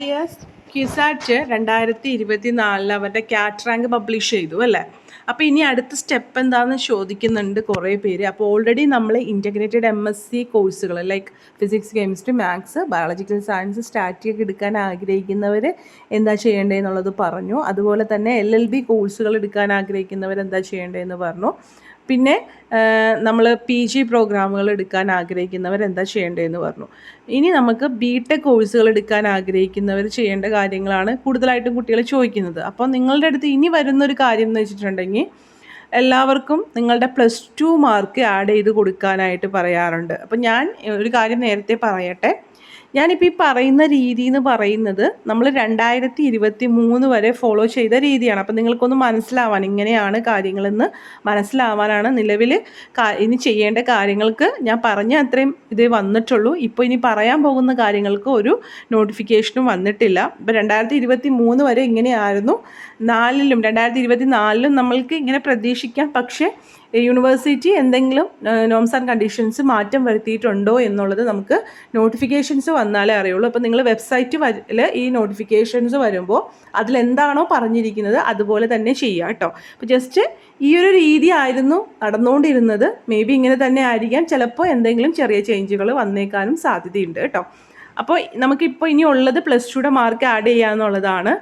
Yes CUSAT രണ്ടായിരത്തി ഇരുപത്തി നാലിൽ അവരുടെ ക്യാറ്റ് റാങ്ക് പബ്ലിഷ് ചെയ്തു അല്ലേ? അപ്പോൾ ഇനി അടുത്ത സ്റ്റെപ്പ് എന്താണെന്ന് ചോദിക്കുന്നുണ്ട് കുറേ പേര്. അപ്പോൾ ഓൾറെഡി നമ്മൾ ഇന്റഗ്രേറ്റഡ് എം എസ് സി കോഴ്സുകൾ like physics chemistry maths biological science സ്റ്റാറ്റിയൊക്കെ എടുക്കാൻ ആഗ്രഹിക്കുന്നവർ എന്താ ചെയ്യേണ്ടതെന്നുള്ളത് പറഞ്ഞു. അതുപോലെ തന്നെ എൽ എൽ ബി കോഴ്സുകൾ എടുക്കാൻ ആഗ്രഹിക്കുന്നവർ എന്താ ചെയ്യേണ്ടതെന്ന് പറഞ്ഞു. പിന്നെ നമ്മൾ പി ജി പ്രോഗ്രാമുകൾ എടുക്കാൻ ആഗ്രഹിക്കുന്നവർ എന്താ ചെയ്യേണ്ടതെന്ന് പറഞ്ഞു. ഇനി നമുക്ക് ബി ടെക് കോഴ്സുകൾ എടുക്കാൻ ആഗ്രഹിക്കുന്നവർ ചെയ്യേണ്ട കാര്യങ്ങളാണ് കൂടുതലായിട്ടും കുട്ടികൾ ചോദിക്കുന്നത്. അപ്പോൾ നിങ്ങളുടെ അടുത്ത് ഇനി വരുന്നൊരു കാര്യം എന്ന് വെച്ചിട്ടുണ്ടെങ്കിൽ എല്ലാവർക്കും നിങ്ങളുടെ പ്ലസ് ടു മാർക്ക് ആഡ് ചെയ്ത് കൊടുക്കാനായിട്ട് പറയാറുണ്ട്. അപ്പോൾ ഞാൻ ഒരു കാര്യം നേരത്തെ പറയട്ടെ. ഞാനിപ്പോൾ ഈ പറയുന്ന രീതി എന്ന് പറയുന്നത് നമ്മൾ രണ്ടായിരത്തി ഇരുപത്തി മൂന്ന് വരെ ഫോളോ ചെയ്ത രീതിയാണ്. അപ്പം നിങ്ങൾക്കൊന്ന് മനസ്സിലാവാൻ ഇങ്ങനെയാണ് കാര്യങ്ങളെന്ന് മനസ്സിലാവാനാണ് നിലവിൽ ഇനി ചെയ്യേണ്ട കാര്യങ്ങൾക്ക് ഞാൻ പറഞ്ഞ അത്രയും ഇതേ വന്നിട്ടുള്ളൂ. ഇപ്പോൾ ഇനി പറയാൻ പോകുന്ന കാര്യങ്ങൾക്ക് ഒരു നോട്ടിഫിക്കേഷനും വന്നിട്ടില്ല. ഇപ്പം രണ്ടായിരത്തി ഇരുപത്തി മൂന്ന് വരെ ഇങ്ങനെയായിരുന്നു. നാലിലും രണ്ടായിരത്തി ഇരുപത്തി നാലിലും നമ്മൾക്ക് ഇങ്ങനെ പ്രതീക്ഷിക്കാം. പക്ഷേ യൂണിവേഴ്സിറ്റി എന്തെങ്കിലും നോംസ് ആൻഡ് കണ്ടീഷൻസ് മാറ്റം വരുത്തിയിട്ടുണ്ടോ എന്നുള്ളത് നമുക്ക് നോട്ടിഫിക്കേഷൻസ് വന്നാലേ അറിയുള്ളൂ. അപ്പോൾ നിങ്ങൾ വെബ്സൈറ്റ് വരിൽ ഈ നോട്ടിഫിക്കേഷൻസ് വരുമ്പോൾ അതിലെന്താണോ പറഞ്ഞിരിക്കുന്നത് അതുപോലെ തന്നെ ചെയ്യുക കേട്ടോ അപ്പോൾ ജസ്റ്റ് ഈ ഒരു രീതി ആയിരുന്നു നടന്നുകൊണ്ടിരുന്നത് മേ ബി ഇങ്ങനെ തന്നെ ആയിരിക്കാം. ചിലപ്പോൾ എന്തെങ്കിലും ചെറിയ ചേഞ്ചുകൾ വന്നേക്കാനും സാധ്യതയുണ്ട് കേട്ടോ അപ്പോൾ നമുക്കിപ്പോൾ ഇനി ഉള്ളത് പ്ലസ് ടുയുടെ മാർക്ക് ആഡ് ചെയ്യുക എന്നുള്ളതാണ്.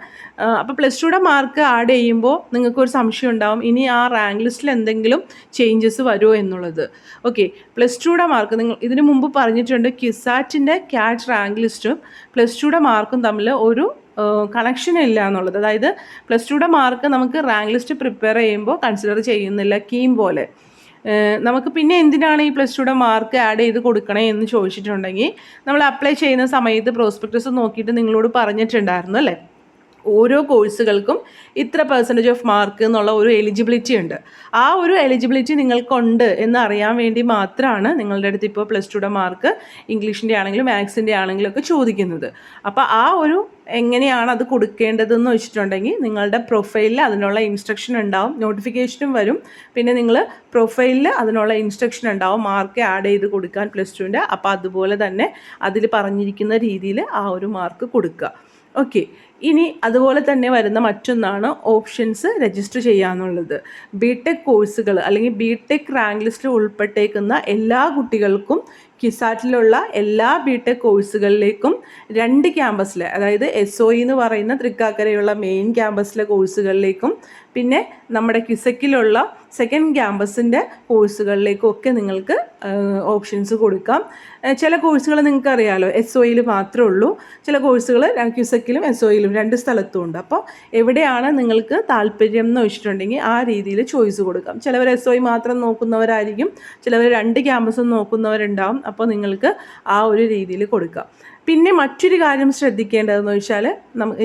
അപ്പോൾ പ്ലസ് ടുയുടെ മാർക്ക് ആഡ് ചെയ്യുമ്പോൾ നിങ്ങൾക്കൊരു സംശയം ഉണ്ടാവും. ഇനി ആ റാങ്ക് ലിസ്റ്റിൽ എന്തെങ്കിലും ചേഞ്ചസ് വരുമോ എന്നുള്ളത്. ഓക്കെ പ്ലസ് ടുയുടെ മാർക്ക് നിങ്ങൾ ഇതിനു മുമ്പ് പറഞ്ഞിട്ടുണ്ട് കിസാറ്റിന്റെ ക്യാറ്റ് റാങ്ക് ലിസ്റ്റും പ്ലസ് ടുയുടെ മാർക്കും തമ്മിൽ ഒരു കണക്ഷൻ ഇല്ല എന്നുള്ളത്. അതായത് പ്ലസ് ടുയുടെ മാർക്ക് നമുക്ക് റാങ്ക് ലിസ്റ്റ് പ്രിപ്പയർ ചെയ്യുമ്പോൾ കൺസിഡർ ചെയ്യുന്നില്ല കീം പോലെ. നമുക്ക് പിന്നെ എന്തിനാണ് ഈ പ്ലസ് ടുയുടെ മാർക്ക് ആഡ് ചെയ്ത് കൊടുക്കണേ എന്ന് ചോദിച്ചിട്ടുണ്ടെങ്കിൽ നമ്മൾ അപ്ലൈ ചെയ്യുന്ന സമയത്ത് പ്രോസ്പെക്ടസ് നോക്കിയിട്ട് നിങ്ങളോട് പറഞ്ഞിട്ടുണ്ടായിരുന്നു അല്ലേ? ഓരോ കോഴ്സുകൾക്കും ഇത്ര പെർസെന്റേജ് ഓഫ് മാർക്ക് എന്നുള്ള ഒരു എലിജിബിലിറ്റി ഉണ്ട്. ആ ഒരു എലിജിബിലിറ്റി നിങ്ങൾക്കുണ്ട് എന്ന് അറിയാൻ വേണ്ടി മാത്രമാണ് നിങ്ങളുടെ അടുത്ത് ഇപ്പോൾ പ്ലസ് ടുയുടെ മാർക്ക് ഇംഗ്ലീഷിന്റെ ആണെങ്കിലും മാത്സിന്റെ ആണെങ്കിലും ഒക്കെ ചോദിക്കുന്നത്. അപ്പോൾ ആ ഒരു എങ്ങനെയാണ് അത് കൊടുക്കേണ്ടതെന്ന് വെച്ചിട്ടുണ്ടെങ്കിൽ നിങ്ങളുടെ പ്രൊഫൈലിൽ അതിനുള്ള ഇൻസ്ട്രക്ഷൻ ഉണ്ടാവും നോട്ടിഫിക്കേഷനും വരും. പിന്നെ നിങ്ങൾ പ്രൊഫൈലിൽ അതിനുള്ള ഇൻസ്ട്രക്ഷൻ ഉണ്ടാവും മാർക്ക് ആഡ് ചെയ്ത് കൊടുക്കാൻ പ്ലസ് ടുവിന്റെ അപ്പോൾ അതുപോലെ തന്നെ അതിൽ പറഞ്ഞിരിക്കുന്ന രീതിയിൽ ആ ഒരു മാർക്ക് കൊടുക്കുക. ഓക്കെ ഇനി അതുപോലെ തന്നെ വരുന്ന മറ്റൊന്നാണ് ഓപ്ഷൻസ് രജിസ്റ്റർ ചെയ്യാന്നുള്ളത്. ബി ടെക് കോഴ്സുകൾ അല്ലെങ്കിൽ ബി ടെക് റാങ്ക് ലിസ്റ്റിൽ ഉൾപ്പെട്ടേക്കുന്ന എല്ലാ കുട്ടികൾക്കും കിസാറ്റിലുള്ള എല്ലാ ബി ടെക് കോഴ്സുകളിലേക്കും രണ്ട് ക്യാമ്പസിലെ അതായത് എസ് ഒ എന്ന് പറയുന്ന തൃക്കാക്കരയുള്ള മെയിൻ ക്യാമ്പസിലെ കോഴ്സുകളിലേക്കും പിന്നെ നമ്മുടെ കിസക്കിലുള്ള സെക്കൻഡ് ക്യാമ്പസിന്റെ കോഴ്സുകളിലേക്കൊക്കെ നിങ്ങൾക്ക് ഓപ്ഷൻസ് കൊടുക്കാം. ചില കോഴ്സുകൾ നിങ്ങൾക്ക് അറിയാമല്ലോ എസ് ഒയിൽ മാത്രമേ ഉള്ളൂ. ചില കോഴ്സുകൾ ക്യുസക്കിലും എസ് ഒയിലും രണ്ട് സ്ഥലത്തും ഉണ്ട്. അപ്പോൾ എവിടെയാണ് നിങ്ങൾക്ക് താല്പര്യം എന്ന് വെച്ചിട്ടുണ്ടെങ്കിൽ ആ രീതിയിൽ ചോയ്സ് കൊടുക്കാം. ചിലവർ എസ് ഒ മാത്രം നോക്കുന്നവരായിരിക്കും. ചിലവർ രണ്ട് ക്യാമ്പസും നോക്കുന്നവരുണ്ടാവും. അപ്പോൾ നിങ്ങൾക്ക് ആ ഒരു രീതിയിൽ കൊടുക്കാം. പിന്നെ മറ്റൊരു കാര്യം ശ്രദ്ധിക്കേണ്ടതെന്ന് വെച്ചാൽ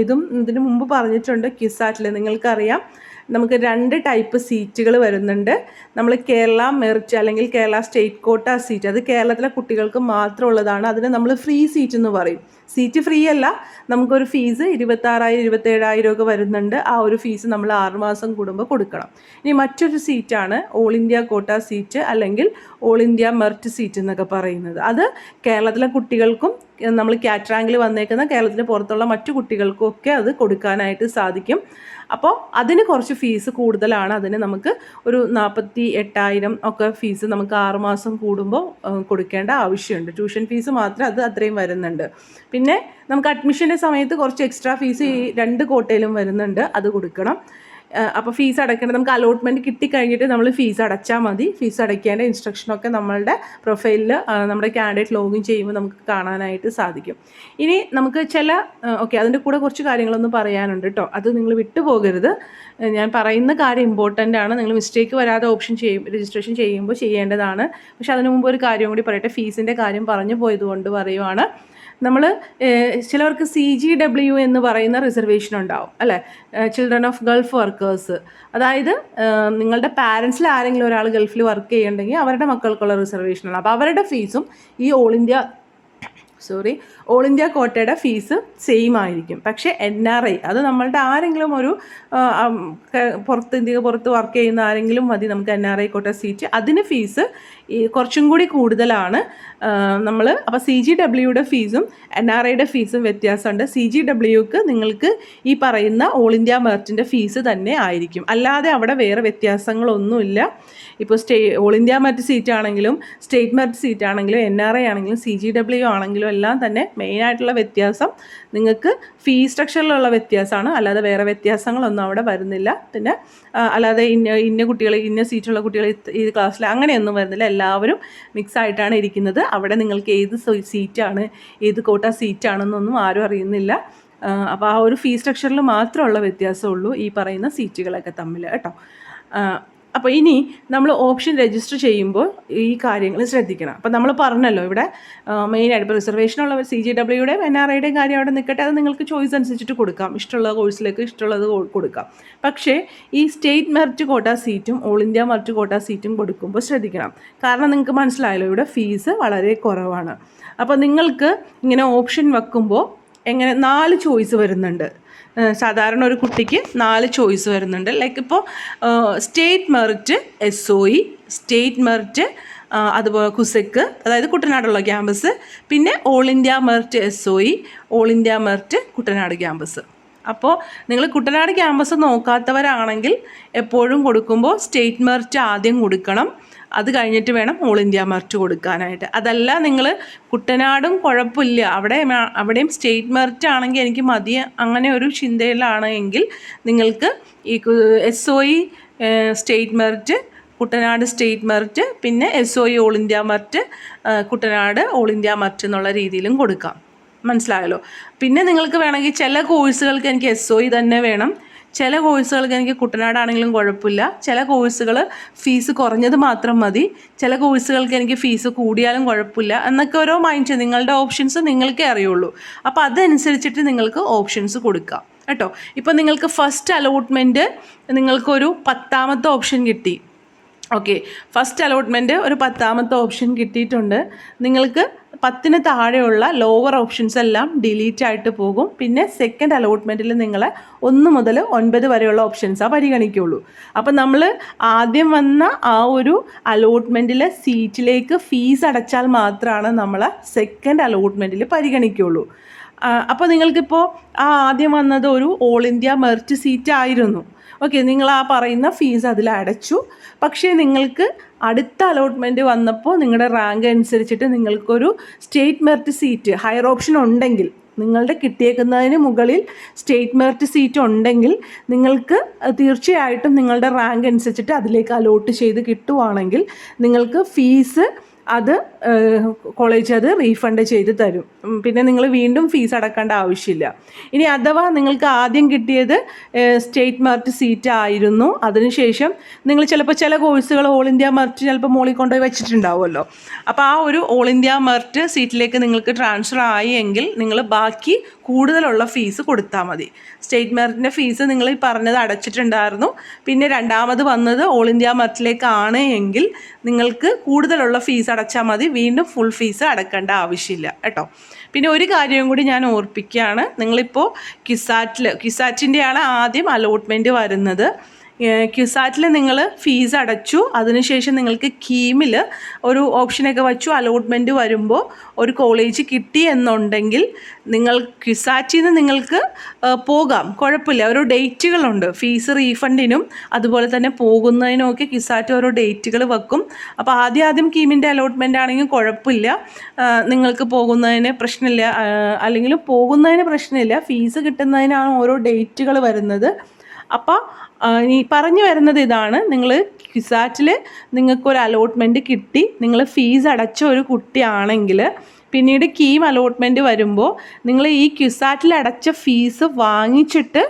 ഇതും ഇതിനു മുമ്പ് പറഞ്ഞിട്ടുണ്ട് ക്യുസാറ്റിൽ നിങ്ങൾക്കറിയാം. നമുക്ക് രണ്ട് ടൈപ്പ് സീറ്റുകൾ വരുന്നുണ്ട്. നമ്മൾ കേരള മെറിറ്റ് അല്ലെങ്കിൽ കേരള സ്റ്റേറ്റ് കോട്ട സീറ്റ് അത് കേരളത്തിലെ കുട്ടികൾക്ക് മാത്രമുള്ളതാണ്. അതിന് നമ്മൾ ഫ്രീ സീറ്റ് എന്ന് പറയും. സീറ്റ് ഫ്രീ അല്ല. നമുക്കൊരു ഫീസ് ഇരുപത്താറായിരം ഇരുപത്തേഴായിരം ഒക്കെ വരുന്നുണ്ട്. ആ ഒരു ഫീസ് നമ്മൾ ആറുമാസം കൂടുമ്പോൾ കൊടുക്കണം. ഇനി മറ്റൊരു സീറ്റാണ് ഓൾ ഇന്ത്യ കോട്ട സീറ്റ് അല്ലെങ്കിൽ ഓൾ ഇന്ത്യ മെർട്ട് സീറ്റ് എന്നൊക്കെ പറയുന്നത്. അത് കേരളത്തിലെ കുട്ടികൾക്കും നമ്മൾ കാറ്ററാങ്കിൽ വന്നേക്കുന്ന കേരളത്തിന് പുറത്തുള്ള മറ്റു കുട്ടികൾക്കും ഒക്കെ അത് കൊടുക്കാനായിട്ട് സാധിക്കും. അപ്പോൾ അതിന് കുറച്ച് ഫീസ് കൂടുതലാണ്. അതിന് നമുക്ക് ഒരു നാൽപ്പത്തി എട്ടായിരം ഒക്കെ ഫീസ് നമുക്ക് ആറുമാസം കൂടുമ്പോൾ കൊടുക്കേണ്ട ആവശ്യമുണ്ട്. ട്യൂഷൻ ഫീസ് മാത്രം അത് അത്രയും വരുന്നുണ്ട്. പിന്നെ നമുക്ക് അഡ്മിഷന്റെ സമയത്ത് കുറച്ച് എക്സ്ട്രാ ഫീസ് ഈ രണ്ട് കോട്ടയിലും വരുന്നുണ്ട് അത് കൊടുക്കണം. അപ്പോൾ ഫീസ് അടയ്ക്കേണ്ടത് നമുക്ക് അലോട്ട്മെന്റ് കിട്ടിക്കഴിഞ്ഞിട്ട് നമ്മൾ ഫീസ് അടച്ചാൽ മതി. ഫീസ് അടയ്ക്കേണ്ട ഇൻസ്ട്രക്ഷനൊക്കെ നമ്മളുടെ പ്രൊഫൈലിൽ നമ്മുടെ കാൻഡിഡേറ്റ് ലോഗിൻ ചെയ്യുമ്പോൾ നമുക്ക് കാണാനായിട്ട് സാധിക്കും. ഇനി നമുക്ക് ചില ഓക്കെ അതിന്റെ കൂടെ കുറച്ച് കാര്യങ്ങളൊന്നും പറയാനുണ്ട് കേട്ടോ അത് നിങ്ങൾ വിട്ടുപോകരുത് ഞാൻ പറയുന്ന കാര്യം ഇമ്പോർട്ടന്റ് ആണ്. നിങ്ങൾ മിസ്റ്റേക്ക് വരാതെ ഓപ്ഷൻ ചെയ്യും രജിസ്ട്രേഷൻ ചെയ്യുമ്പോൾ ചെയ്യേണ്ടതാണ്. പക്ഷേ അതിനു മുമ്പ് ഒരു കാര്യം കൂടി പറയട്ടെ. ഫീസിന്റെ കാര്യം പറഞ്ഞു പോയതുകൊണ്ട് പറയുവാണ്. നമ്മൾ ചിലവർക്ക് സി ജി ഡബ്ല്യു എന്ന് പറയുന്ന റിസർവേഷൻ ഉണ്ടാവും അല്ലേ? ചിൽഡ്രൻ ഓഫ് ഗൾഫ് വർക്കേഴ്സ് അതായത് നിങ്ങളുടെ പാരൻസിൽ ആരെങ്കിലും ഒരാൾ ഗൾഫിൽ വർക്ക് ചെയ്യുന്നുണ്ടെങ്കിൽ അവരുടെ മക്കൾക്കുള്ള റിസർവേഷനാണ് അപ്പോൾ അവരുടെ ഫീസും ഈ all India sorry all India കോട്ടയുടെ ഫീസ് സെയിം ആയിരിക്കും. പക്ഷേ എൻ ആർ ഐ അത് നമ്മളുടെ ആരെങ്കിലും ഒരു പുറത്ത് ഇന്ത്യ പുറത്ത് വർക്ക് ചെയ്യുന്ന ആരെങ്കിലും മതി നമുക്ക് N R I quota seat അതിന് ഫീസ് ഈ കുറച്ചും കൂടി കൂടുതലാണ്. നമ്മൾ അപ്പോൾ സി ജി ഡബ്ല്യുയുടെ ഫീസും എൻ ആർ ഐയുടെ ഫീസും വ്യത്യാസമുണ്ട്. സി ജി ഡബ്ല്യുക്ക് നിങ്ങൾക്ക് ഈ പറയുന്ന ഓൾ ഇന്ത്യ മെർച്ചിന്റെ ഫീസ് തന്നെ ആയിരിക്കും. അല്ലാതെ അവിടെ വേറെ വ്യത്യാസങ്ങളൊന്നുമില്ല. ഇപ്പോൾ state all India merit seat ആണെങ്കിലും സ്റ്റേറ്റ് മെർച്ച് സീറ്റ് ആണെങ്കിലും എൻ ആർ ഐ ആണെങ്കിലും സി ജി ഡബ്ല്യു ആണെങ്കിലും എല്ലാം തന്നെ മെയിനായിട്ടുള്ള വ്യത്യാസം നിങ്ങൾക്ക് ഫീ സ്ട്രക്ചറിലുള്ള വ്യത്യാസമാണ്. അല്ലാതെ വേറെ വ്യത്യാസങ്ങളൊന്നും അവിടെ വരുന്നില്ല. പിന്നെ അല്ലാതെ ഇന്ന ഇന്ന കുട്ടികൾ ഇന്ന സീറ്റുള്ള കുട്ടികൾ ഈ ക്ലാസ്സിൽ അങ്ങനെയൊന്നും വരുന്നില്ല. എല്ലാവരും മിക്സ് ആയിട്ടാണ് ഇരിക്കുന്നത്. അവിടെ നിങ്ങൾക്ക് ഏത് സീറ്റാണ് ഏത് കോട്ട സീറ്റാണെന്നൊന്നും ആരും അറിയുന്നില്ല. അപ്പോൾ ആ ഒരു ഫീ സ്ട്രക്ചറിൽ മാത്രമുള്ള വ്യത്യാസമുള്ളൂ ഈ പറയുന്ന സീറ്റുകളൊക്കെ തമ്മിൽ കേട്ടോ. അപ്പോൾ ഇനി നമ്മൾ ഓപ്ഷൻ രജിസ്റ്റർ ചെയ്യുമ്പോൾ ഈ കാര്യങ്ങൾ ശ്രദ്ധിക്കണം. അപ്പോൾ നമ്മൾ പറഞ്ഞല്ലോ ഇവിടെ മെയിനായിട്ട് ഇപ്പോൾ റിസർവേഷൻ ഉള്ളവർ സി ജി ഡബ്ല്യുടെയും എൻ ആർ ഐയുടെയും കാര്യം അവിടെ നിൽക്കട്ടെ അത് നിങ്ങൾക്ക് ചോയ്സ് അനുസരിച്ചിട്ട് കൊടുക്കാം. ഇഷ്ടമുള്ള കോഴ്സിലേക്ക് ഇഷ്ടമുള്ളത് കൊടുക്കാം. പക്ഷേ ഈ സ്റ്റേറ്റ് മെറിറ്റ് കോട്ട സീറ്റും ഓൾ ഇന്ത്യ മെറിറ്റ് കോട്ട സീറ്റും കൊടുക്കുമ്പോൾ ശ്രദ്ധിക്കണം. കാരണം നിങ്ങൾക്ക് മനസ്സിലായല്ലോ ഇവിടെ ഫീസ് വളരെ കുറവാണ്. അപ്പോൾ നിങ്ങൾക്ക് ഇങ്ങനെ ഓപ്ഷൻ വെക്കുമ്പോൾ എങ്ങനെ നാല് ചോയ്സ് വരുന്നുണ്ട്. സാധാരണ ഒരു കുട്ടിക്ക് നാല് ചോയ്സ് വരുന്നുണ്ട്. ലൈക്ക് ഇപ്പോൾ state merit S O E state merit അതുപോലെ കുസെക്ക് അതായത് കുട്ടനാടുള്ള ക്യാമ്പസ് പിന്നെ all India merit S O E all India merit Kuttanad campus അപ്പോൾ നിങ്ങൾ കുട്ടനാട് ക്യാമ്പസ് നോക്കാത്തവരാണെങ്കിൽ എപ്പോഴും കൊടുക്കുമ്പോൾ സ്റ്റേറ്റ് മെറിറ്റ് ആദ്യം കൊടുക്കണം. അത് കഴിഞ്ഞിട്ട് വേണം ഓൾ ഇന്ത്യ മെറിറ്റ് കൊടുക്കാനായിട്ട്. അതല്ല നിങ്ങൾ കുട്ടനാടും കുഴപ്പമില്ല. അവിടെ അവിടെയും സ്റ്റേറ്റ് മെറിറ്റ് ആണെങ്കിൽ എനിക്ക് മതി. അങ്ങനെ ഒരു ചിന്തയിലാണ് എങ്കിൽ നിങ്ങൾക്ക് ഈ S O E state merit Kuttanad state merit പിന്നെ S O E all India merit Kuttanad all India merit എന്നുള്ള രീതിയിലും കൊടുക്കാം. മനസ്സിലായല്ലോ? പിന്നെ നിങ്ങൾക്ക് വേണമെങ്കിൽ ചില കോഴ്സുകൾക്ക് എനിക്ക് എസ് ഒ ഇ തന്നെ വേണം. ചില കോഴ്സുകൾക്ക് എനിക്ക് കുട്ടനാടാണെങ്കിലും കുഴപ്പമില്ല. ചില കോഴ്സുകൾ ഫീസ് കുറഞ്ഞത് മാത്രം മതി. ചില കോഴ്സുകൾക്ക് എനിക്ക് ഫീസ് കൂടിയാലും കുഴപ്പമില്ല. എന്നൊക്കെ ഓരോ മൈൻഡ് നിങ്ങളുടെ ഓപ്ഷൻസ് നിങ്ങൾക്കേ അറിയുള്ളൂ. അപ്പോൾ അതനുസരിച്ചിട്ട് നിങ്ങൾക്ക് ഓപ്ഷൻസ് കൊടുക്കാം. കേട്ടോ? ഇപ്പോൾ നിങ്ങൾക്ക് ഫസ്റ്റ് അലോട്ട്മെന്റ് നിങ്ങൾക്കൊരു പത്താമത്തെ ഓപ്ഷൻ കിട്ടി. ഓക്കെ ഫസ്റ്റ് അലോട്ട്മെന്റ് ഒരു പത്താമത്തെ ഓപ്ഷൻ കിട്ടിയിട്ടുണ്ട്. നിങ്ങൾക്ക് പത്തിന് താഴെയുള്ള ലോവർ ഓപ്ഷൻസ് എല്ലാം ഡിലീറ്റ് ആയിട്ട് പോകും. പിന്നെ സെക്കൻഡ് അലോട്ട്മെന്റിൽ നിങ്ങൾ ഒന്ന് മുതൽ ഒൻപത് വരെയുള്ള ഓപ്ഷൻസാണ് പരിഗണിക്കുള്ളൂ. അപ്പം നമ്മൾ ആദ്യം വന്ന ആ ഒരു അലോട്ട്മെന്റിലെ സീറ്റിലേക്ക് ഫീസ് അടച്ചാൽ മാത്രമാണ് നമ്മൾ സെക്കൻഡ് അലോട്ട്മെന്റിൽ പരിഗണിക്കുള്ളൂ. അപ്പോൾ നിങ്ങൾക്കിപ്പോൾ ആ ആദ്യം വന്നത് ഒരു ഓൾ ഇന്ത്യ മെറിറ്റ് സീറ്റ് ആയിരുന്നു. ഓക്കെ നിങ്ങൾ ആ പറയുന്ന ഫീസ് അതിൽ അടച്ചു. പക്ഷേ നിങ്ങൾക്ക് അടുത്ത അലോട്ട്മെന്റ് വന്നപ്പോൾ നിങ്ങളുടെ റാങ്ക് അനുസരിച്ചിട്ട് നിങ്ങൾക്കൊരു state merit seat higher option ഉണ്ടെങ്കിൽ നിങ്ങളുടെ കിട്ടിയേക്കുന്നതിന് മുകളിൽ സ്റ്റേറ്റ് മെറിറ്റ് സീറ്റ് ഉണ്ടെങ്കിൽ നിങ്ങൾക്ക് തീർച്ചയായിട്ടും നിങ്ങളുടെ റാങ്ക് അനുസരിച്ചിട്ട് അതിലേക്ക് അലോട്ട് ചെയ്ത് കിട്ടുവാണെങ്കിൽ നിങ്ങൾക്ക് ഫീസ് അത് കോളേജ് അത് റീഫണ്ട് ചെയ്ത് തരും. പിന്നെ നിങ്ങൾ വീണ്ടും ഫീസ് അടക്കേണ്ട ആവശ്യമില്ല. ഇനി അഥവാ നിങ്ങൾക്ക് ആദ്യം കിട്ടിയത് സ്റ്റേറ്റ് മെറിറ്റ് സീറ്റ് ആയിരുന്നു. അതിനുശേഷം നിങ്ങൾ ചിലപ്പോൾ ചില കോഴ്സുകൾ ഓൾ ഇന്ത്യ മെറിറ്റ് ചിലപ്പോൾ മോളിൽ കൊണ്ടുപോയി വെച്ചിട്ടുണ്ടാവുമല്ലോ. അപ്പോൾ ആ ഒരു ഓൾ ഇന്ത്യ മെറിറ്റ് സീറ്റിലേക്ക് നിങ്ങൾക്ക് ട്രാൻസ്ഫർ ആയി എങ്കിൽ നിങ്ങൾ ബാക്കി കൂടുതലുള്ള ഫീസ് കൊടുത്താൽ മതി. സ്റ്റേറ്റ് മെറിറ്റിന്റെ ഫീസ് നിങ്ങൾ ഈ പറഞ്ഞത് അടച്ചിട്ടുണ്ടായിരുന്നു. പിന്നെ രണ്ടാമത് വന്നത് ഓൾ ഇന്ത്യ മെറിറ്റിലേക്കാണ് എങ്കിൽ നിങ്ങൾക്ക് കൂടുതലുള്ള ഫീസ് അടച്ചാൽ മതി. വീണ്ടും ഫുൾ ഫീസ് അടക്കേണ്ട ആവശ്യമില്ല കേട്ടോ. പിന്നെ ഒരു കാര്യവും കൂടി ഞാൻ ഓർപ്പിക്കുകയാണ്. നിങ്ങളിപ്പോൾ കിസാറ്റിൽ കിസാറ്റിന്റെയാണ് ആദ്യം അലോട്ട്മെന്റ് വരുന്നത്. ക്യുസാറ്റിൽ നിങ്ങൾ ഫീസ് അടച്ചു. അതിനുശേഷം നിങ്ങൾക്ക് കീമിൽ ഒരു ഓപ്ഷനൊക്കെ വച്ചു. അലോട്ട്മെന്റ് വരുമ്പോൾ ഒരു കോളേജ് കിട്ടി എന്നുണ്ടെങ്കിൽ നിങ്ങൾ ക്യുസാറ്റിൽ നിന്ന് നിങ്ങൾക്ക് പോകാം. കുഴപ്പമില്ല. ഓരോ ഡേറ്റുകളുണ്ട് ഫീസ് റീഫണ്ടിനും അതുപോലെ തന്നെ പോകുന്നതിനും ഒക്കെ ക്യുസാറ്റ് ഓരോ ഡേറ്റുകൾ വെക്കും. അപ്പോൾ ആദ്യം ആദ്യം കീമിന്റെ അലോട്ട്മെന്റ് ആണെങ്കിൽ കുഴപ്പമില്ല. നിങ്ങൾക്ക് പോകുന്നതിന് പ്രശ്നമില്ല. അല്ലെങ്കിൽ പോകുന്നതിന് പ്രശ്നമില്ല. ഫീസ് കിട്ടുന്നതിനാണ് ഓരോ ഡേറ്റുകൾ വരുന്നത്. അപ്പോൾ ഈ പറഞ്ഞു വരുന്നത് ഇതാണ്. നിങ്ങൾ ക്യുസാറ്റിൽ നിങ്ങൾക്കൊരു അലോട്ട്മെന്റ് കിട്ടി. നിങ്ങൾ ഫീസ് അടച്ച ഒരു കുട്ടിയാണെങ്കിൽ പിന്നീട് കീം അലോട്ട്മെന്റ് വരുമ്പോൾ നിങ്ങൾ ഈ ക്യുസാറ്റിൽ അടച്ച ഫീസ് വാങ്ങിച്ചിട്ട്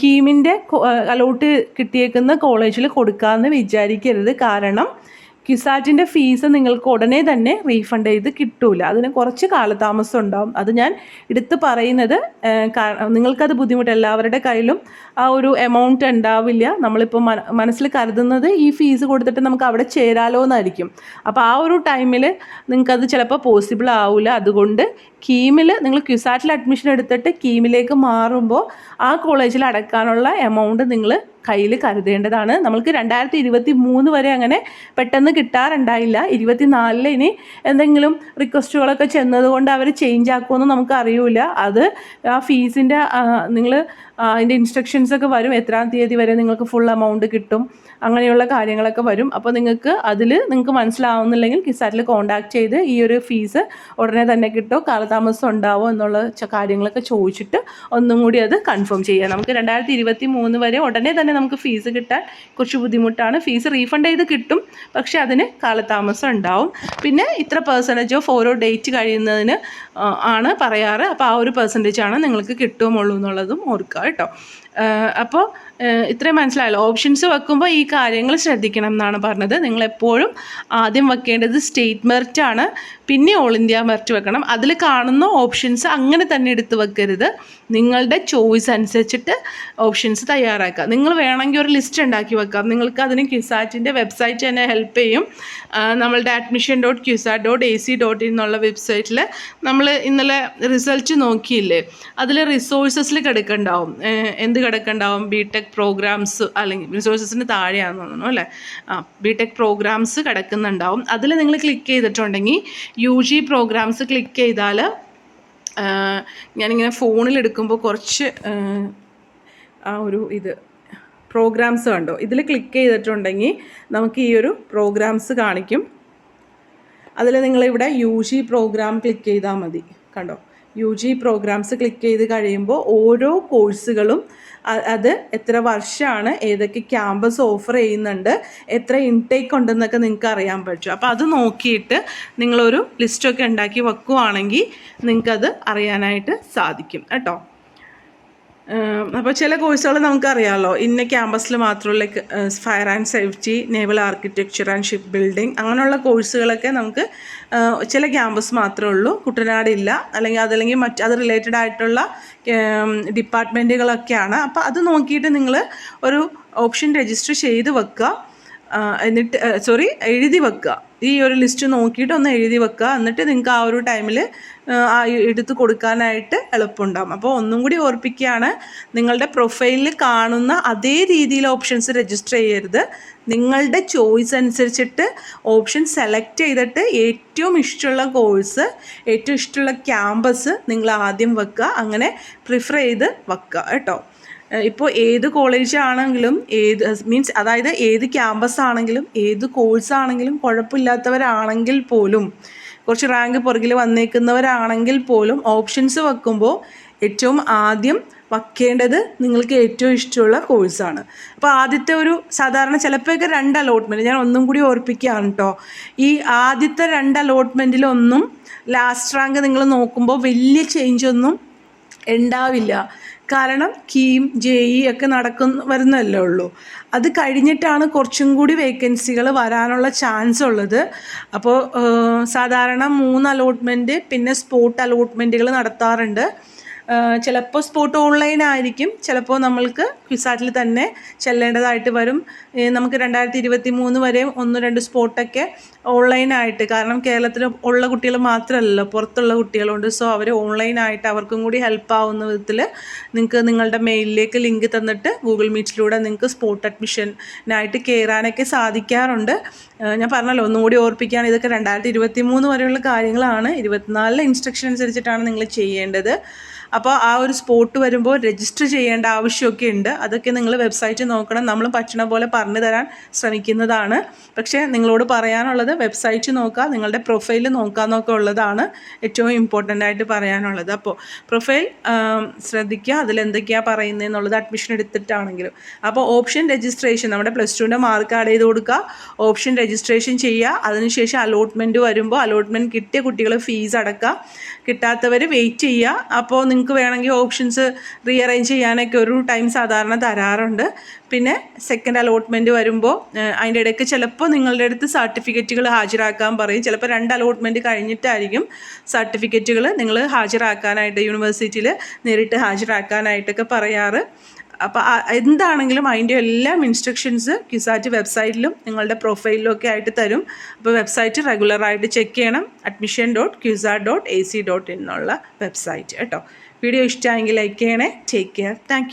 കീമിന്റെ അലോട്ട് കിട്ടിയേക്കുന്ന കോളേജിൽ കൊടുക്കാമെന്ന് വിചാരിക്കരുത്. കാരണം ക്യുസാറ്റിന്റെ ഫീസ് നിങ്ങൾക്ക് ഉടനെ തന്നെ റീഫണ്ട് ചെയ്ത് കിട്ടൂല. അതിന് കുറച്ച് കാലതാമസം ഉണ്ടാവും. അത് ഞാൻ എടുത്ത് പറയുന്നത് നിങ്ങൾക്കത് ബുദ്ധിമുട്ട് എല്ലാവരുടെ കയ്യിലും ആ ഒരു എമൗണ്ട് ഉണ്ടാവില്ല. നമ്മളിപ്പോൾ മനസ്സിൽ കരുതുന്നത് ഈ ഫീസ് കൊടുത്തിട്ട് നമുക്ക് അവിടെ ചേരാലോ എന്നായിരിക്കും അപ്പോൾ ആ ഒരു ടൈമിൽ നിങ്ങൾക്കത് ചിലപ്പോൾ പോസിബിൾ ആവില്ല അതുകൊണ്ട് കീമിൽ നിങ്ങൾ ക്യുസാറ്റിൽ അഡ്മിഷൻ എടുത്തിട്ട് കീമിലേക്ക് മാറുമ്പോൾ ആ കോളേജിൽ അടക്കാനുള്ള എമൗണ്ട് നിങ്ങൾ കയ്യിൽ കരുതേണ്ടതാണ്. നമ്മൾക്ക് രണ്ടായിരത്തി ഇരുപത്തി മൂന്ന് വരെ അങ്ങനെ പെട്ടെന്ന് കിട്ടാറുണ്ടായില്ല. ഇരുപത്തി നാലിൽ ഇനി എന്തെങ്കിലും റിക്വസ്റ്റുകളൊക്കെ ചെന്നതുകൊണ്ട് അവർ ചേഞ്ച് ആക്കുമെന്ന് നമുക്ക് അറിയില്ല അത് ആ ഫീസിന്റെ നിങ്ങൾ അതിന്റെ ഇൻസ്ട്രക്ഷൻസ് ഒക്കെ വരും. എത്രാം തീയതി വരെ നിങ്ങൾക്ക് ഫുൾ എമൗണ്ട് കിട്ടും. അങ്ങനെയുള്ള കാര്യങ്ങളൊക്കെ വരും. അപ്പോൾ നിങ്ങൾക്ക് അതിൽ നിങ്ങൾക്ക് മനസ്സിലാവുന്നില്ലെങ്കിൽ കിസാറ്റിൽ കോൺടാക്ട് ചെയ്ത് ഈ ഒരു ഫീസ് ഉടനെ തന്നെ കിട്ടോ കാലതാമസം ഉണ്ടാവോ എന്നുള്ള കാര്യങ്ങളൊക്കെ ചോദിച്ചിട്ട് ഒന്നും കൂടി അത് കൺഫേം ചെയ്യാം. നമുക്ക് രണ്ടായിരത്തി ഇരുപത്തി മൂന്ന് വരെ ഉടനെ തന്നെ നമുക്ക് ഫീസ് കിട്ടാൻ കുറച്ച് ബുദ്ധിമുട്ടാണ്. ഫീസ് റീഫണ്ട് ചെയ്ത് കിട്ടും. പക്ഷേ അതിന് കാലതാമസം ഉണ്ടാവും. പിന്നെ ഇത്ര പെർസെന്റേജ് ഓഫ് ഓരോ ഡേറ്റ് കഴിയുന്നതിന് ആണ് പറയാറ്. അപ്പോൾ ആ ഒരു പെർസെന്റേജ് ആണ് നിങ്ങൾക്ക് കിട്ടുമുള്ളൂ എന്നുള്ളതും ഓർക്കുക. കേട്ടോ. അപ്പോൾ ഇത്രയും മനസ്സിലായല്ലോ. ഓപ്ഷൻസ് വെക്കുമ്പോൾ ഈ കാര്യങ്ങൾ ശ്രദ്ധിക്കണം എന്നാണ് പറഞ്ഞത്. നിങ്ങളെപ്പോഴും ആദ്യം വെക്കേണ്ടത് സ്റ്റേറ്റ് മെറിറ്റ് ആണ്. പിന്നെ ഓൾ ഇന്ത്യ മെറിറ്റ് വെക്കണം. അതിൽ കാണുന്ന ഓപ്ഷൻസ് അങ്ങനെ തന്നെ എടുത്ത് വെക്കരുത്. നിങ്ങളുടെ ചോയ്സ് അനുസരിച്ചിട്ട് ഓപ്ഷൻസ് തയ്യാറാക്കുക. നിങ്ങൾ വേണമെങ്കിൽ ഒരു ലിസ്റ്റ് ഉണ്ടാക്കി വെക്കാം. നിങ്ങൾക്ക് അതിന് ക്യുസാറ്റിന്റെ വെബ്സൈറ്റ് തന്നെ ഹെൽപ്പ് ചെയ്യും. നമ്മളുടെ admission dot CUSAT dot A C dot എന്നുള്ള വെബ്സൈറ്റിൽ നമ്മൾ ഇന്നലെ റിസൾട്ട് നോക്കിയില്ലേ? അതിൽ റിസോഴ്സസിൽ കിടക്കുന്നുണ്ടാവും എന്ത് കിടക്കുന്നുണ്ടാവും ബി ടെക് പ്രോഗ്രാംസ് അല്ലെങ്കിൽ റിസോഴ്സസിന് താഴെയാണെന്ന് തോന്നുന്നു അല്ലേ? ബി ടെക് പ്രോഗ്രാംസ് കിടക്കുന്നുണ്ടാവും. അതിൽ നിങ്ങൾ ക്ലിക്ക് ചെയ്തിട്ടുണ്ടെങ്കിൽ യു ജി പ്രോഗ്രാംസ് ക്ലിക്ക് ചെയ്താൽ ഞാനിങ്ങനെ ഫോണിലെടുക്കുമ്പോൾ കുറച്ച് ആ ഒരു ഇത് പ്രോഗ്രാംസ് കണ്ടോ? ഇതിൽ ക്ലിക്ക് ചെയ്തിട്ടുണ്ടെങ്കിൽ നമുക്ക് ഈ ഒരു പ്രോഗ്രാംസ് കാണിക്കും. അതിൽ നിങ്ങളിവിടെ യു ജി പ്രോഗ്രാം ക്ലിക്ക് ചെയ്താൽ മതി. കണ്ടോ? യു ജി പ്രോഗ്രാംസ് ക്ലിക്ക് ചെയ്ത് കഴിയുമ്പോൾ ഓരോ കോഴ്സുകളും അത് എത്ര വർഷമാണ് ഏതൊക്കെ ക്യാമ്പസ് ഓഫർ ചെയ്യുന്നുണ്ട് എത്ര ഇൻടേക്ക് ഉണ്ടെന്നൊക്കെ നിങ്ങൾക്ക് അറിയാൻ പറ്റും. അപ്പോൾ അത് നോക്കിയിട്ട് നിങ്ങളൊരു ലിസ്റ്റൊക്കെ ഉണ്ടാക്കി വെക്കുവാണെങ്കിൽ നിങ്ങൾക്കത് അറിയാനായിട്ട് സാധിക്കും. കേട്ടോ? അപ്പോൾ ചില കോഴ്സുകൾ നമുക്കറിയാമല്ലോ ഇന്ന ക്യാമ്പസിൽ മാത്രമുള്ള fire and safety naval architecture and ship building അങ്ങനെയുള്ള കോഴ്സുകളൊക്കെ നമുക്ക് ചില ക്യാമ്പസ് മാത്രമേ ഉള്ളൂ. കുട്ടനാടില്ല. അല്ലെങ്കിൽ അതല്ലെങ്കിൽ മറ്റ് അത് റിലേറ്റഡ് ആയിട്ടുള്ള ഡിപ്പാർട്ട്മെന്റുകളൊക്കെയാണ് അപ്പോൾ അത് നോക്കിയിട്ട് നിങ്ങൾ ഒരു ഓപ്ഷൻ രജിസ്റ്റർ ചെയ്ത് വെക്കുക എന്നിട്ട് സോറി എഴുതി വെക്കുക ഈ ഒരു ലിസ്റ്റ് നോക്കിയിട്ട് ഒന്ന് എഴുതി വെക്കുക. എന്നിട്ട് നിങ്ങൾക്ക് ആ ഒരു ടൈമിൽ എടുത്ത് കൊടുക്കാനായിട്ട് എളുപ്പമുണ്ടാകും അപ്പോൾ ഒന്നും കൂടി ഓർപ്പിക്കുകയാണ് നിങ്ങളുടെ പ്രൊഫൈലിൽ കാണുന്ന അതേ രീതിയിൽ ഓപ്ഷൻസ് രജിസ്റ്റർ ചെയ്യരുത്. നിങ്ങളുടെ ചോയ്സ് അനുസരിച്ചിട്ട് ഓപ്ഷൻ സെലക്ട് ചെയ്തിട്ട് ഏറ്റവും ഇഷ്ടമുള്ള കോഴ്സ് ഏറ്റവും ഇഷ്ടമുള്ള ക്യാമ്പസ് നിങ്ങൾ ആദ്യം വെക്കുക. അങ്ങനെ പ്രിഫർ ചെയ്ത് വെക്കുക കേട്ടോ. ഇപ്പോൾ ഏത് കോളേജ് ആണെങ്കിലും ഏത് മീൻസ് അതായത് ഏത് ക്യാമ്പസ് ആണെങ്കിലും ഏത് കോഴ്സ് ആണെങ്കിലും കുഴപ്പമില്ലാത്തവരാണെങ്കിൽ പോലും കുറച്ച് റാങ്ക് പുറകിൽ വന്നേക്കുന്നവരാണെങ്കിൽ പോലും ഓപ്ഷൻസ് വെക്കുമ്പോൾ ഏറ്റവും ആദ്യം വയ്ക്കേണ്ടത് നിങ്ങൾക്ക് ഏറ്റവും ഇഷ്ടമുള്ള കോഴ്സാണ് അപ്പോൾ ആദ്യത്തെ ഒരു സാധാരണ ചിലപ്പോഴൊക്കെ രണ്ട് അലോട്ട്മെന്റ് ഞാൻ ഒന്നും കൂടി ഓർപ്പിക്കുകയാണ് കേട്ടോ ഈ ആദ്യത്തെ രണ്ട് അലോട്ട്മെന്റിലൊന്നും ലാസ്റ്റ് റാങ്ക് നിങ്ങൾ നോക്കുമ്പോൾ വലിയ ചേഞ്ച് ഒന്നും ഉണ്ടാവില്ല. കാരണം കീം ജെ ഇ ഒക്കെ നടക്കുന്ന വരുന്നല്ലേ ഉള്ളൂ. അത് കഴിഞ്ഞിട്ടാണ് കുറച്ചും കൂടി വേക്കൻസികൾ വരാനുള്ള ചാൻസ് ഉള്ളത്. അപ്പോൾ സാധാരണ മൂന്ന് അലോട്ട്മെന്റ് പിന്നെ സ്പോട്ട് അലോട്ട്മെന്റുകൾ നടത്താറുണ്ട്. ചിലപ്പോൾ സ്പോട്ട് ഓൺലൈൻ ആയിരിക്കും. ചിലപ്പോൾ നമ്മൾക്ക് ക്വിസാറ്റിൽ തന്നെ ചെല്ലേണ്ടതായിട്ട് വരും. നമുക്ക് രണ്ടായിരത്തി ഇരുപത്തി മൂന്ന് വരെ ഒന്ന് രണ്ട് സ്പോട്ടൊക്കെ ഓൺലൈനായിട്ട് കാരണം കേരളത്തിൽ ഉള്ള കുട്ടികൾ മാത്രമല്ലല്ലോ പുറത്തുള്ള കുട്ടികളുണ്ട്. സോ അവർ ഓൺലൈനായിട്ട് അവർക്കും കൂടി ഹെൽപ്പ് ആവുന്ന വിധത്തിൽ നിങ്ങൾക്ക് നിങ്ങളുടെ മെയിലിലേക്ക് ലിങ്ക് തന്നിട്ട് ഗൂഗിൾ മീറ്റിലൂടെ നിങ്ങൾക്ക് സ്പോട്ട് അഡ്മിഷനായിട്ട് കയറാനൊക്കെ സാധിക്കാറുണ്ട്. ഞാൻ പറഞ്ഞല്ലോ ഒന്നുകൂടി ഓർപ്പിക്കുകയാണ്. ഇതൊക്കെ രണ്ടായിരത്തി ഇരുപത്തി മൂന്ന് വരെയുള്ള കാര്യങ്ങളാണ്. ഇരുപത്തിനാലിലെ ഇൻസ്ട്രക്ഷൻ അനുസരിച്ചിട്ടാണ് നിങ്ങൾ ചെയ്യേണ്ടത്. അപ്പോൾ ആ ഒരു സ്പോട്ട് വരുമ്പോൾ രജിസ്റ്റർ ചെയ്യേണ്ട ആവശ്യമൊക്കെ ഉണ്ട്. അതൊക്കെ നിങ്ങൾ വെബ്സൈറ്റ് നോക്കണം. നമ്മൾ പറ്റണ പോലെ പറഞ്ഞു തരാൻ ശ്രമിക്കുന്നതാണ്. പക്ഷേ നിങ്ങളോട് പറയാനുള്ളത് വെബ്സൈറ്റ് നോക്കുക നിങ്ങളുടെ പ്രൊഫൈൽ നോക്കാമെന്നൊക്കെ ഉള്ളതാണ് ഏറ്റവും ഇമ്പോർട്ടന്റ് ആയിട്ട് പറയാനുള്ളത്. അപ്പോൾ പ്രൊഫൈൽ ശ്രദ്ധിക്കുക അതിലെന്തൊക്കെയാണ് പറയുന്നതെന്നുള്ളത് അഡ്മിഷൻ എടുത്തിട്ടാണെങ്കിലും. അപ്പോൾ ഓപ്ഷൻ രജിസ്ട്രേഷൻ നമ്മുടെ പ്ലസ് ടുവിന്റെ മാർക്ക് ആഡ് ചെയ്ത് കൊടുക്കുക. ഓപ്ഷൻ രജിസ്ട്രേഷൻ ചെയ്യുക. അതിനുശേഷം അലോട്ട്മെന്റ് വരുമ്പോൾ അലോട്ട്മെന്റ് കിട്ടിയ കുട്ടികൾ ഫീസ് അടക്കുക. കിട്ടാത്തവർ വെയിറ്റ് ചെയ്യുക. അപ്പോൾ നിങ്ങൾക്ക് വേണമെങ്കിൽ ഓപ്ഷൻസ് റീഅറേഞ്ച് ചെയ്യാനൊക്കെ ഒരു ടൈം സാധാരണ തരാറുണ്ട്. പിന്നെ സെക്കൻഡ് അലോട്ട്മെന്റ് വരുമ്പോൾ അതിന്റെ ഇടയ്ക്ക് ചിലപ്പോൾ നിങ്ങളുടെ അടുത്ത് സർട്ടിഫിക്കറ്റുകൾ ഹാജരാക്കാൻ പറയും. ചിലപ്പോൾ രണ്ട് അലോട്ട്മെന്റ് കഴിഞ്ഞിട്ടായിരിക്കും സർട്ടിഫിക്കറ്റുകൾ നിങ്ങൾ ഹാജരാക്കാനായിട്ട് യൂണിവേഴ്സിറ്റിയിൽ നേരിട്ട് ഹാജരാക്കാനായിട്ടൊക്കെ പറയാറ്. അപ്പോൾ എന്താണെങ്കിലും അതിന്റെ എല്ലാം ഇൻസ്ട്രക്ഷൻസ് ക്യുസാറ്റ് വെബ്സൈറ്റിലും നിങ്ങളുടെ പ്രൊഫൈലിലും ഒക്കെ ആയിട്ട് തരും. അപ്പോൾ വെബ്സൈറ്റ് റെഗുലറായിട്ട് ചെക്ക് ചെയ്യണം. Admission dot CUSAT dot A C dot എന്നുള്ള വെബ്സൈറ്റ് കേട്ടോ. വീഡിയോ ഇഷ്ടമായെങ്കിൽ ലൈക്ക് ചെയ്യണേ. Take care thank